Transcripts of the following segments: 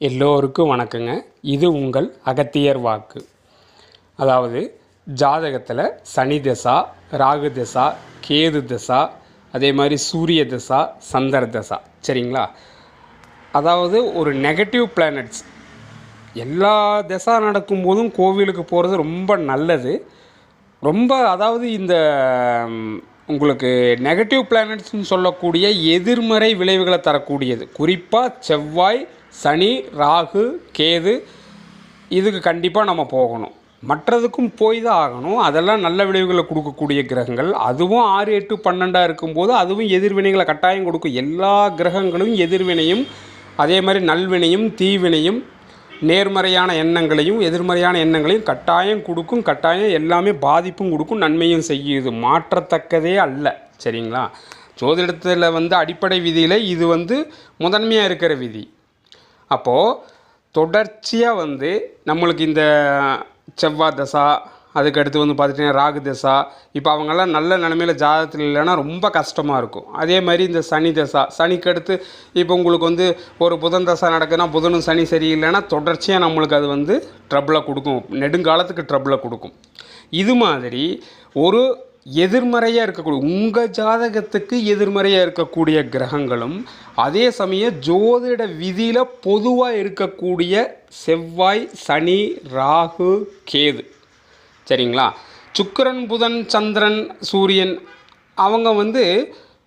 எல்லோருக்கும் வணக்கங்க. இது உங்கள் அகத்தியர் வாக்கு. அதாவது ஜாதகத்தில் சனி தசா ராகு தசா கேது தசா அதே மாதிரி சூரிய தசா சந்திர தசா. சரிங்களா? அதாவது ஒரு நெகட்டிவ் பிளானட்ஸ் எல்லா தசா நடக்கும்போதும் கோவிலுக்கு போகிறது ரொம்ப நல்லது. ரொம்ப அதாவது இந்த உங்களுக்கு நெகட்டிவ் பிளானட்ஸ்னு சொல்லக்கூடிய எதிர்மறை விளைவுகளை தரக்கூடியது. குறிப்பாக செவ்வாய் சனி ராகு கேது இதுக்கு கண்டிப்பாக நம்ம போகணும். மற்றதுக்கும் போய் தான் ஆகணும். அதெல்லாம் நல்ல விளைவுகளை கொடுக்கக்கூடிய கிரகங்கள். அதுவும் ஆறு எட்டு பன்னெண்டாக இருக்கும்போது அதுவும் எதிர்வினைகளை கட்டாயம் கொடுக்கும். எல்லா கிரகங்களும் எதிர்வினையும் அதே மாதிரி நல்வினையும் தீவினையும் நேர்மறையான எண்ணங்களையும் எதிர்மறையான எண்ணங்களையும் கட்டாயம் கொடுக்கும் கட்டாயம் எல்லாமே பாதிப்பும் கொடுக்கும் நன்மையும் செய்யுது மாற்றத்தக்கதே அல்ல. சரிங்களா? ஜோதிடத்தில் வந்து அடிப்படை விதியில் இது வந்து முதன்மையாக இருக்கிற விதி. அப்போது தொடர்ச்சியாக வந்து நம்மளுக்கு இந்த செவ்வாய் தசா அதுக்கடுத்து வந்து பார்த்துட்டிங்கன்னா ராகு தசா. இப்போ அவங்கெல்லாம் நல்ல நிலமையில ஜாதகத்தில் இல்லைன்னா ரொம்ப கஷ்டமாக இருக்கும். அதே மாதிரி இந்த சனி தசா. சனிக்கு அடுத்து இப்போ உங்களுக்கு வந்து ஒரு புதன் தசா நடக்குதுன்னா புதனும் சனி சரியில்லைன்னா தொடர்ச்சியாக நம்மளுக்கு அது வந்து ட்ரபிளை கொடுக்கும். நெடுங்காலத்துக்கு ட்ரபிளை கொடுக்கும். இது மாதிரி ஒரு எதிர்மறையாக இருக்கக்கூடிய உங்கள் ஜாதகத்துக்கு எதிர்மறையாக இருக்கக்கூடிய கிரகங்களும் அதே சமயம் ஜோதிட விதியில் பொதுவாக இருக்கக்கூடிய செவ்வாய் சனி ராகு கேது. சரிங்களா? சுக்கரன் புதன் சந்திரன் சூரியன் அவங்க வந்து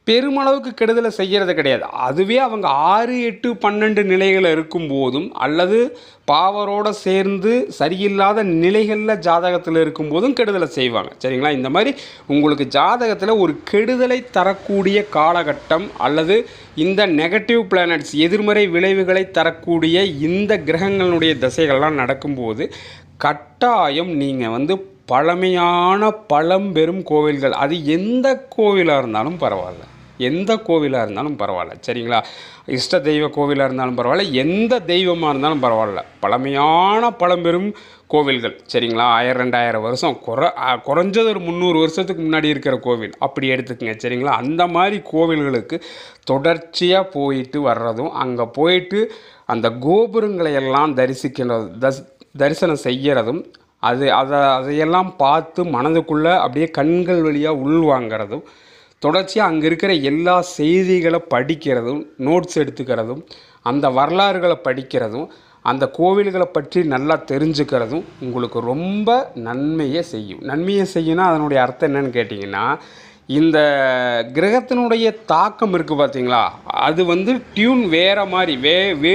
பெருமளவுக்கு கெடுதலை செய்கிறது கிடையாது. அதுவே அவங்க ஆறு எட்டு பன்னெண்டு நிலைகள் இருக்கும்போதும் அல்லது பாவரோடு சேர்ந்து சரியில்லாத நிலைகளில் ஜாதகத்தில் இருக்கும் போதும் கெடுதலை செய்வாங்க. சரிங்களா? இந்த மாதிரி உங்களுக்கு ஜாதகத்தில் ஒரு கெடுதலை தரக்கூடிய காலகட்டம் அல்லது இந்த நெகட்டிவ் பிளானட்ஸ் எதிர்மறை விளைவுகளை தரக்கூடிய இந்த கிரகங்களுடைய திசைகள்லாம் நடக்கும்போது கட்டாயம் நீங்கள் வந்து பழமையான பழம்பெரும் கோவில்கள். அது எந்த கோவிலாக இருந்தாலும் பரவாயில்ல. எந்த கோவிலாக இருந்தாலும் பரவாயில்ல. சரிங்களா? இஷ்ட தெய்வ கோவிலாக இருந்தாலும் பரவாயில்ல. எந்த தெய்வமாக இருந்தாலும் பரவாயில்ல. பழமையான பழம்பெரும் கோவில்கள். சரிங்களா? ஆயிரம் ரெண்டாயிரம் வருஷம். குற குறைஞ்சது ஒரு முந்நூறு வருஷத்துக்கு முன்னாடி இருக்கிற கோவில். அப்படி எடுத்துக்கங்க. சரிங்களா? அந்த மாதிரி கோவில்களுக்கு தொடர்ச்சியாக போயிட்டு வர்றதும் அங்கே போயிட்டு அந்த கோபுரங்களை எல்லாம் தரிசிக்கின்றது தஸ் தரிசனம் செய்கிறதும் அது அதை அதையெல்லாம் பார்த்து மனதுக்குள்ளே அப்படியே கண்கள் வழியாக உள்வாங்கிறதும் தொடர்ச்சியாக அங்கே இருக்கிற எல்லா செய்திகளை படிக்கிறதும் நோட்ஸ் எடுத்துக்கிறதும் அந்த வரலாறுகளை படிக்கிறதும் அந்த கோவில்களை பற்றி நல்லா தெரிஞ்சுக்கிறதும் உங்களுக்கு ரொம்ப நன்மையை செய்யும். நன்மையை செய்யும்னா அதனுடைய அர்த்தம் என்னன்னு கேட்டிங்கன்னா இந்த கிரகத்தினுடைய தாக்கம் இருக்குது பார்த்தீங்களா? அது வந்து டியூன் வேறு மாதிரி வே வே